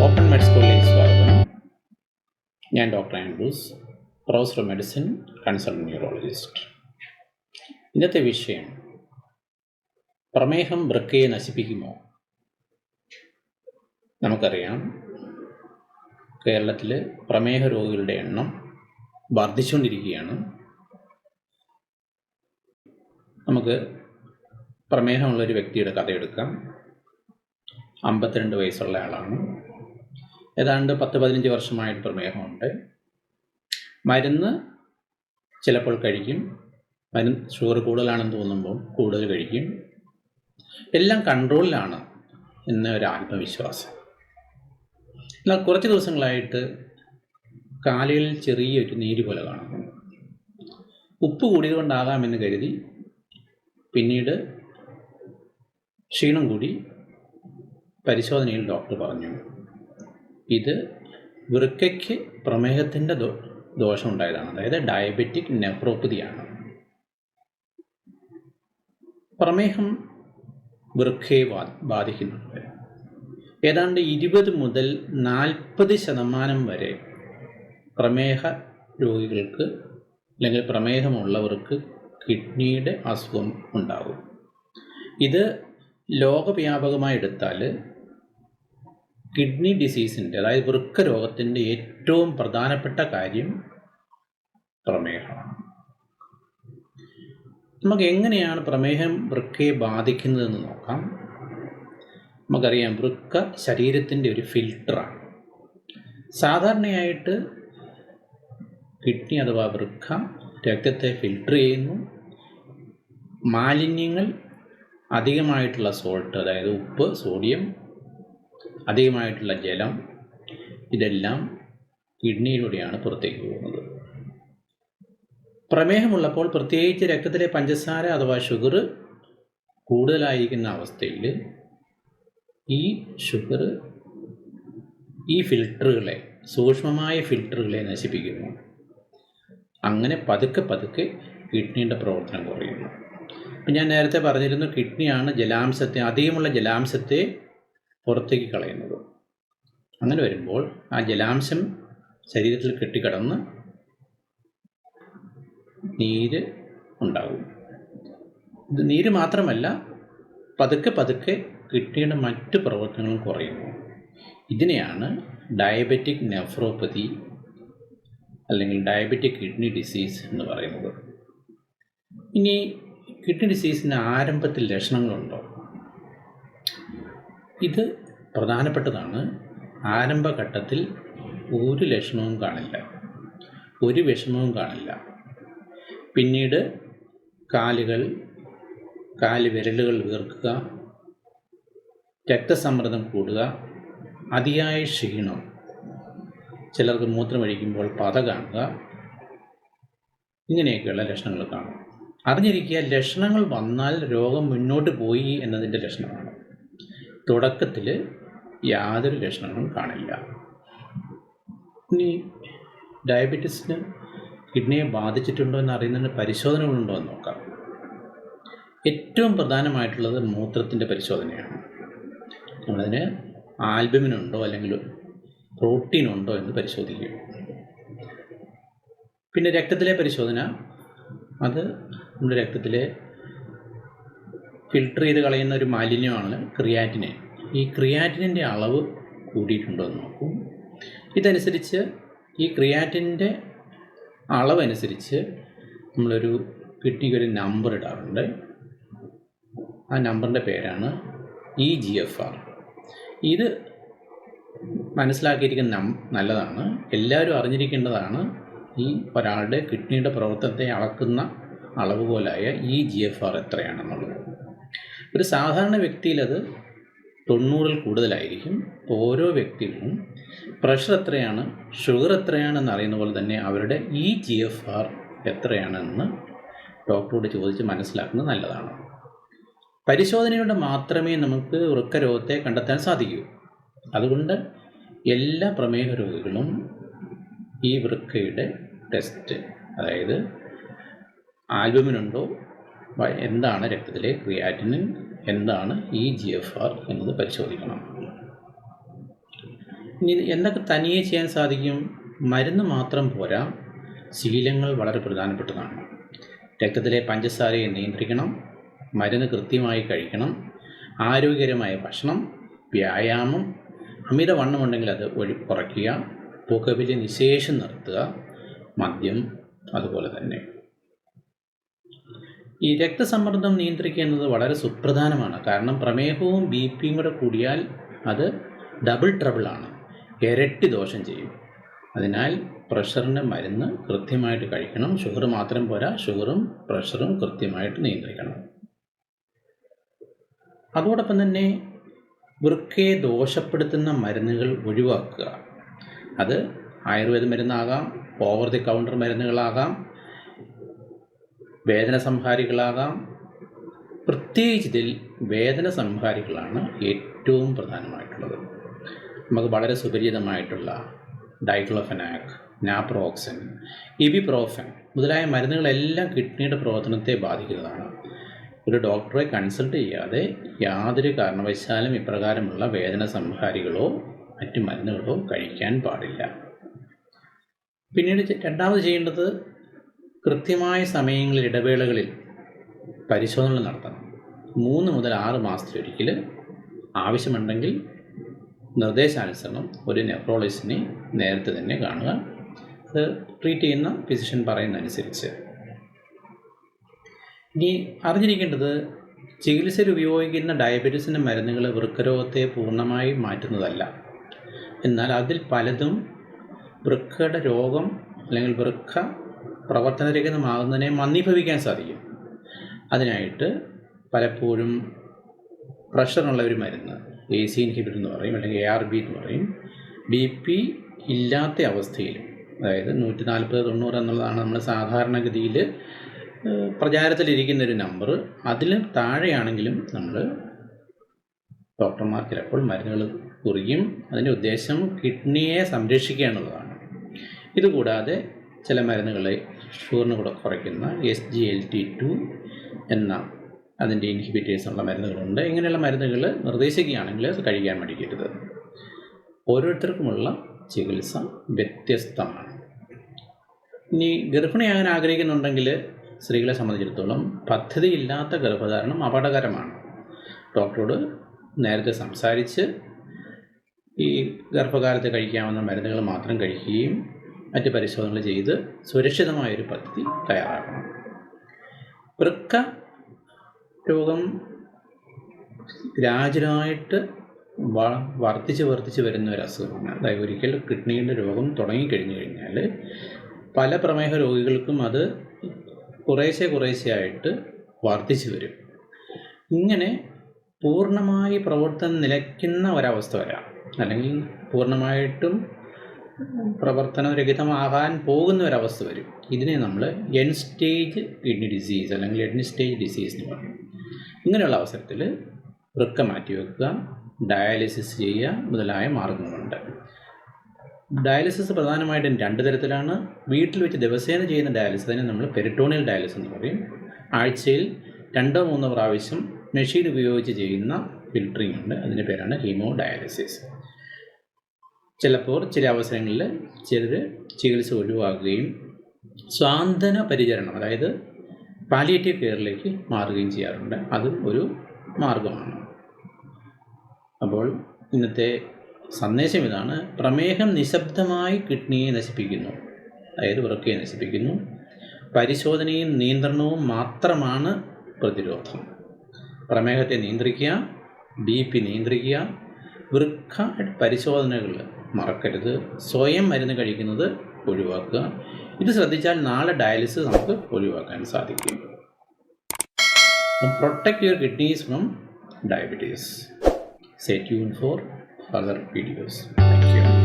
Open മെഡ് സ്കൂളിലേക്ക് സ്വാഗതം. ഞാൻ doctor Andrews professor medicine consultant neurologist ഇന്നത്തെ വിഷയം പ്രമേഹം വൃക്കയെ നശിപ്പിക്കുമോ? നമുക്കറിയാം. കേരളത്തിൽ പ്രമേഹ രോഗികളുടെ എണ്ണം വർദ്ധിച്ചുകൊണ്ടിരിക്കുകയാണ്. നമുക്ക് പ്രമേഹമുള്ളൊരു വ്യക്തിയുടെ കഥ എടുക്കാം അമ്പത്തിരണ്ട് വയസ്സുള്ള ആളാണ്. ഏതാണ്ട് പത്ത് പതിനഞ്ച് വർഷമായിട്ട് പ്രമേഹമുണ്ട് മരുന്ന് ചിലപ്പോൾ കഴിക്കും. മരുന്ന് ഷുഗർ കൂടുതലാണെന്ന് തോന്നുമ്പോൾ കൂടുതൽ കഴിക്കും. എല്ലാം കൺട്രോളിലാണ് എന്ന ഒരു ആത്മവിശ്വാസം. എന്നാൽ കുറച്ച് ദിവസങ്ങളായിട്ട് കാലുകളിൽ ചെറിയൊരു നീര് പോലെ കാണുന്നു. ഉപ്പ് കൂടിയത് കൊണ്ടാകാമെന്ന് കരുതി പിന്നീട് ക്ഷീണം കൂടി പരിശോധനയിൽ ഡോക്ടർ പറഞ്ഞു. ഇത് വൃക്കയ്ക്ക് പ്രമേഹത്തിന്റെ ദോ ദോഷം ഉണ്ടായതാണ് അതായത് ഡയബറ്റിക് നെഫ്രോപ്പതിയാണ് പ്രമേഹം വൃക്കയെ ബാധിക്കുന്നുണ്ട്. ഏതാണ്ട് ഇരുപത് മുതൽ നാൽപ്പത് ശതമാനം വരെ പ്രമേഹ രോഗികൾക്ക് അല്ലെങ്കിൽ പ്രമേഹമുള്ളവർക്ക് കിഡ്നിയുടെ അസുഖം ഉണ്ടാകും. ഇത് ലോകവ്യാപകമായി എടുത്താൽ കിഡ്നി ഡിസീസിന്റെ അതായത് വൃക്ക രോഗത്തിന്റെ ഏറ്റവും പ്രധാനപ്പെട്ട കാര്യം പ്രമേഹമാണ് നമുക്ക് എങ്ങനെയാണ് പ്രമേഹം വൃക്കയെ ബാധിക്കുന്നതെന്ന് നോക്കാം. നമുക്കറിയാം വൃക്ക ശരീരത്തിന്റെ ഒരു ഫിൽട്ടറാണ്. സാധാരണയായിട്ട് കിഡ്നി അഥവാ വൃക്ക രക്തത്തെ ഫിൽട്ടർ ചെയ്യുന്നു. മാലിന്യങ്ങൾ അധികമായിട്ടുള്ള സോൾട്ട് അതായത് ഉപ്പ് സോഡിയം അധികമായിട്ടുള്ള ജലം ഇതെല്ലാം കിഡ്നിയിലൂടെയാണ് പുറത്തേക്ക് പോകുന്നത്. പ്രമേഹമുള്ളപ്പോൾ പ്രത്യേകിച്ച് രക്തത്തിലെ പഞ്ചസാര അഥവാ ഷുഗർ കൂടുതലായിരിക്കുന്ന അവസ്ഥയിൽ ഈ ഷുഗർ ഈ ഫിൽട്ടറുകളെ സൂക്ഷ്മമായ ഫിൽട്ടറുകളെ നശിപ്പിക്കുന്നു. അങ്ങനെ പതുക്കെ പതുക്കെ കിഡ്നിയുടെ പ്രവർത്തനം കുറയുന്നു. ഞാൻ നേരത്തെ പറഞ്ഞിരുന്നു കിഡ്നിയാണ് ജലാംശത്തെ അധികമുള്ള ജലാംശത്തെ പുറത്തേക്ക് കളയുന്നത്. അങ്ങനെ വരുമ്പോൾ ആ ജലാംശം ശരീരത്തിൽ കെട്ടിക്കിടന്ന് നീര് ഉണ്ടാകും. ഇത് നീര് മാത്രമല്ല പതുക്കെ പതുക്കെ കിഡ്നിയുടെ മറ്റ് പ്രവർത്തനങ്ങളും കുറയുന്നു. ഇതിനെയാണ് ഡയബറ്റിക് നെഫ്രോപ്പതി അല്ലെങ്കിൽ ഡയബറ്റിക് കിഡ്നി ഡിസീസ് എന്ന് പറയുന്നത്. ഇനി കിഡ്നി ഡിസീസിന് ആരംഭത്തിൽ ലക്ഷണങ്ങളുണ്ടോ? ഇത് പ്രധാനപ്പെട്ടതാണ്. ആരംഭഘട്ടത്തിൽ ഒരു ലക്ഷണവും കാണില്ല. ഒരു വിഷമവും കാണില്ല. പിന്നീട് കാലുകൾ കാൽ വിരലുകൾ വീർക്കുക രക്തസമ്മർദ്ദം കൂടുക അതിയായ ക്ഷീണം. ചിലർക്ക് മൂത്രമൊഴിക്കുമ്പോൾ പത കാണുക ഇങ്ങനെയൊക്കെയുള്ള ലക്ഷണങ്ങൾ കാണും. അറിഞ്ഞിരിക്കുക ലക്ഷണങ്ങൾ വന്നാൽ രോഗം മുന്നോട്ട് പോയി എന്നതിന്റെ ലക്ഷണമാണ്. തുടക്കത്തിൽ യാതൊരു ലക്ഷണങ്ങളും കാണില്ല. ഇനി ഡയബറ്റീസിന് കിഡ്നിയെ ബാധിച്ചിട്ടുണ്ടോ എന്ന് അറിയുന്നതിന് പരിശോധനകളുണ്ടോ എന്ന് നോക്കാം. ഏറ്റവും പ്രധാനമായിട്ടുള്ളത് മൂത്രത്തിന്റെ പരിശോധനയാണ്. നമ്മളതിന് ആൽബമിനുണ്ടോ അല്ലെങ്കിൽ പ്രോട്ടീൻ ഉണ്ടോ എന്ന് പരിശോധിക്കും പിന്നെ രക്തത്തിലെ പരിശോധന. അത് നമ്മുടെ രക്തത്തിലെ ഫിൽട്ടർ ചെയ്ത് കളയുന്ന ഒരു മാലിന്യമാണ് ക്രിയാറ്റിനെ ഈ ക്രിയാറ്റിനിന്റെ അളവ് കൂടിയിട്ടുണ്ടോ എന്ന് നോക്കും. ഇതനുസരിച്ച് ഈ ക്രിയാറ്റിന്റെ അളവനുസരിച്ച് നമ്മളൊരു കിഡ്നിക്ക് ഒരു നമ്പർ ഇടാറുണ്ട്. ആ നമ്പറിന്റെ പേരാണ് ഇ ജി എഫ് ആർ ഇത് മനസ്സിലാക്കിയിരിക്കുന്ന നല്ലതാണ്. എല്ലാവരും അറിഞ്ഞിരിക്കേണ്ടതാണ് ഈ ഒരാളുടെ കിഡ്നിയുടെ പ്രവർത്തനത്തെ അളക്കുന്ന അളവ് അളവുകോലായ ഇ ജി എഫ് ആർ എത്രയാണെന്നുള്ളത്. ഒരു സാധാരണ വ്യക്തിയിലത് തൊണ്ണൂറിൽ കൂടുതലായിരിക്കും. ഓരോ വ്യക്തികളും പ്രഷർ എത്രയാണ് ഷുഗർ എത്രയാണെന്ന് അറിയുന്ന പോലെ തന്നെ അവരുടെ ഇ ജി എഫ് ആർ എത്രയാണെന്ന് ഡോക്ടറോട് ചോദിച്ച് മനസ്സിലാക്കുന്നത് നല്ലതാണ്. പരിശോധനയിലൂടെ മാത്രമേ നമുക്ക് വൃക്കരോഗത്തെ കണ്ടെത്താൻ സാധിക്കൂ. അതുകൊണ്ട് എല്ലാ പ്രമേഹ രോഗികളും ഈ വൃക്കയുടെ ടെസ്റ്റ് അതായത് ആൽബമിനുണ്ടോ എന്താണ് രക്തത്തിലെ ക്രിയാറ്റിനിൻ എന്താണ് ഇ ജി എഫ് ആർ എന്നത് പരിശോധിക്കണം. ഇനി എന്തൊക്കെ തനിയെ ചെയ്യാൻ സാധിക്കും? മരുന്ന് മാത്രം പോരാ. ശീലങ്ങൾ വളരെ പ്രധാനപ്പെട്ടതാണ്. രക്തത്തിലെ പഞ്ചസാരയെ നിയന്ത്രിക്കണം. മരുന്ന് കൃത്യമായി കഴിക്കണം. ആരോഗ്യകരമായ ഭക്ഷണം വ്യായാമം അമിതവണ്ണമുണ്ടെങ്കിൽ അത് ഒഴി കുറയ്ക്കുക പുകവലി നിശേഷം നിർത്തുക മദ്യം അതുപോലെ തന്നെ. ഈ രക്തസമ്മർദ്ദം നിയന്ത്രിക്കുക എന്നത് വളരെ സുപ്രധാനമാണ്. കാരണം പ്രമേഹവും ബി പിയും കൂടെ കൂടിയാൽ അത് ഡബിൾ ട്രബിളാണ് ഇരട്ടി ദോഷം ചെയ്യും. അതിനാൽ പ്രഷറിന്റെ മരുന്ന് കൃത്യമായിട്ട് കഴിക്കണം. ഷുഗർ മാത്രം പോരാ. ഷുഗറും പ്രഷറും കൃത്യമായിട്ട് നിയന്ത്രിക്കണം. അതോടൊപ്പം തന്നെ വൃക്കയെ ദോഷപ്പെടുത്തുന്ന മരുന്നുകൾ ഒഴിവാക്കുക. അത് ആയുർവേദ മരുന്നാകാം ഓവർ ദി കൗണ്ടർ മരുന്നുകളാകാം വേദന സംഹാരികളാകാം പ്രത്യേകിച്ച് ഇതിൽ വേദന സംഹാരികളാണ് ഏറ്റവും പ്രധാനമായിട്ടുള്ളത്. നമുക്ക് വളരെ സുപരിചിതമായിട്ടുള്ള ഡൈക്ലോഫെനാക് നാപ്രോക്സൻ ഇബിപ്രോഫൻ മുതലായ മരുന്നുകളെല്ലാം കിഡ്നിയുടെ പ്രവർത്തനത്തെ ബാധിക്കുന്നതാണ്. ഒരു ഡോക്ടറെ കൺസൾട്ട് ചെയ്യാതെ യാതൊരു കാരണവശാലും ഇപ്രകാരമുള്ള വേദന സംഹാരികളോ മറ്റു മരുന്നുകളോ കഴിക്കാൻ പാടില്ല. പിന്നീട് രണ്ടാമത് ചെയ്യേണ്ടത് കൃത്യമായ സമയങ്ങളിൽ ഇടവേളകളിൽ പരിശോധനകൾ നടത്തണം. മൂന്ന് മുതൽ ആറ് മാസത്തിലൊരിക്കൽ ആവശ്യമുണ്ടെങ്കിൽ നിർദ്ദേശാനുസരണം ഒരു നെഫ്രോളജിസ്റ്റിനെ നേരത്തെ തന്നെ കാണുക. അത് ട്രീറ്റ് ചെയ്യുന്ന ഫിസിഷ്യൻ പറയുന്നതനുസരിച്ച്. ഇനി അറിഞ്ഞിരിക്കേണ്ടത് ചികിത്സയിൽ ഉപയോഗിക്കുന്ന ഡയബറ്റീസിന്റെ മരുന്നുകൾ വൃക്കരോഗത്തെ പൂർണമായി മാറ്റുന്നതല്ല. എന്നാൽ അതിൽ പലതും വൃക്കയുടെ രോഗം അല്ലെങ്കിൽ വൃക്ക പ്രവർത്തനരഹിതമാകുന്നതിനെ മന്ദീഭവിക്കാൻ സാധിക്കും. അതിനായിട്ട് പലപ്പോഴും പ്രഷറുള്ള ഒരു മരുന്ന് എ സി ഇൻഹിബിറ്റർ എന്ന് പറയും അല്ലെങ്കിൽ എ ആർ ബി എന്ന് പറയും ബി പി ഇല്ലാത്ത അവസ്ഥയിൽ അതായത് നൂറ്റി നാൽപ്പത് തൊണ്ണൂറ് എന്നുള്ളതാണ് നമ്മൾ സാധാരണഗതിയിൽ പ്രചാരത്തിലിരിക്കുന്ന ഒരു നമ്പർ അതിലും താഴെയാണെങ്കിലും നമ്മൾ ഡോക്ടർമാർ ചിലപ്പോൾ മരുന്നുകൾ കുറിയും അതിന്റെ ഉദ്ദേശം കിഡ്നിയെ സംരക്ഷിക്കുക എന്നുള്ളതാണ്. ഇതുകൂടാതെ ചില മരുന്നുകളെ ഷുഗറിന് കൂടെ കുറയ്ക്കുന്ന S G L T two എന്ന അതിന്റെ ഇൻഹിബിറ്റേഴ്സ് ഉള്ള മരുന്നുകളുണ്ട്. ഇങ്ങനെയുള്ള മരുന്നുകൾ നിർദ്ദേശിക്കുകയാണെങ്കിൽ അത് കഴിക്കാൻ മടിക്കരുത്. ഓരോരുത്തർക്കുമുള്ള ചികിത്സ വ്യത്യസ്തമാണ്. ഇനി ഗർഭിണിയാകാൻ ആഗ്രഹിക്കുന്നുണ്ടെങ്കിൽ സ്ത്രീകളെ സംബന്ധിച്ചിടത്തോളം പദ്ധതിയില്ലാത്ത ഗർഭധാരണം അപകടകരമാണ്. ഡോക്ടറോട് നേരത്തെ സംസാരിച്ച് ഈ ഗർഭകാലത്ത് കഴിക്കാവുന്ന മരുന്നുകൾ മാത്രം കഴിക്കുകയും മറ്റ് പരിശോധനകൾ ചെയ്ത് സുരക്ഷിതമായൊരു പദ്ധതി തയ്യാറാക്കണം. വൃക്ക രോഗം ഗ്രാജുവലായിട്ട് വ വർദ്ധിച്ച് വർദ്ധിച്ച് വരുന്ന ഒരു അസുഖമാണ്. അതായത് ഒരിക്കൽ കിഡ്നിയുടെ രോഗം തുടങ്ങിക്കഴിഞ്ഞു കഴിഞ്ഞാൽ പല പ്രമേഹ രോഗികൾക്കും അത് കുറേശ്ശെ കുറേശ്ശെയായിട്ട് വർദ്ധിച്ചു വരും. ഇങ്ങനെ പൂർണമായി പ്രവർത്തനം നിലയ്ക്കുന്ന ഒരവസ്ഥ വരാം. അല്ലെങ്കിൽ പൂർണമായിട്ടും പ്രവർത്തനരഹിതമാകാൻ പോകുന്ന ഒരവസ്ഥ വരും. ഇതിനെ നമ്മൾ എൻ സ്റ്റേജ് കിഡ്നി ഡിസീസ് അല്ലെങ്കിൽ എൻ സ്റ്റേജ് ഡിസീസ് എന്ന് പറയും. ഇങ്ങനെയുള്ള അവസരത്തിൽ വൃക്ക മാറ്റി വെക്കുക ഡയാലിസിസ് ചെയ്യുക മുതലായ മാർഗങ്ങളുണ്ട്. ഡയാലിസിസ് പ്രധാനമായിട്ടും രണ്ട് തരത്തിലാണ്. വീട്ടിൽ വെച്ച് ദിവസേന ചെയ്യുന്ന ഡയാലിസിസ് അതിനെ നമ്മൾ പെരിട്ടോണിയൽ ഡയാലിസിസ് എന്ന് പറയും. ആഴ്ചയിൽ രണ്ടോ മൂന്നോ പ്രാവശ്യം മെഷീൻ ഉപയോഗിച്ച് ചെയ്യുന്ന ഫിൽട്ടറിംഗ് ഉണ്ട്. അതിന്റെ പേരാണ് ഹീമോ ഡയാലിസിസ് ചിലപ്പോൾ ചില അവസരങ്ങളിൽ ചിലർ ചികിത്സ ഒഴിവാക്കുകയും സ്വാന്തന പരിചരണം അതായത് പാലിയേറ്റീവ് കെയറിലേക്ക് മാറുകയും ചെയ്യാറുണ്ട്. അതും ഒരു മാർഗമാണ്. അപ്പോൾ ഇന്നത്തെ സന്ദേശം ഇതാണ്. പ്രമേഹം നിശബ്ദമായി കിഡ്നിയെ നശിപ്പിക്കുന്നു. അതായത് ഉറക്കയെ നശിപ്പിക്കുന്നു. പരിശോധനയും നിയന്ത്രണവും മാത്രമാണ് പ്രതിരോധം. പ്രമേഹത്തെ നിയന്ത്രിക്കുക ബി പി നിയന്ത്രിക്കുക വൃക്ക പരിശോധനകൾ മറക്കരുത് സ്വയം മരുന്ന് കഴിക്കുന്നത് ഒഴിവാക്കുക. ഇത് ശ്രദ്ധിച്ചാൽ നാളെ ഡയാലിസിസ് നമുക്ക് ഒഴിവാക്കാൻ സാധിക്കും. Protect your kidneys from diabetes stay യൂൺ for further videos thank you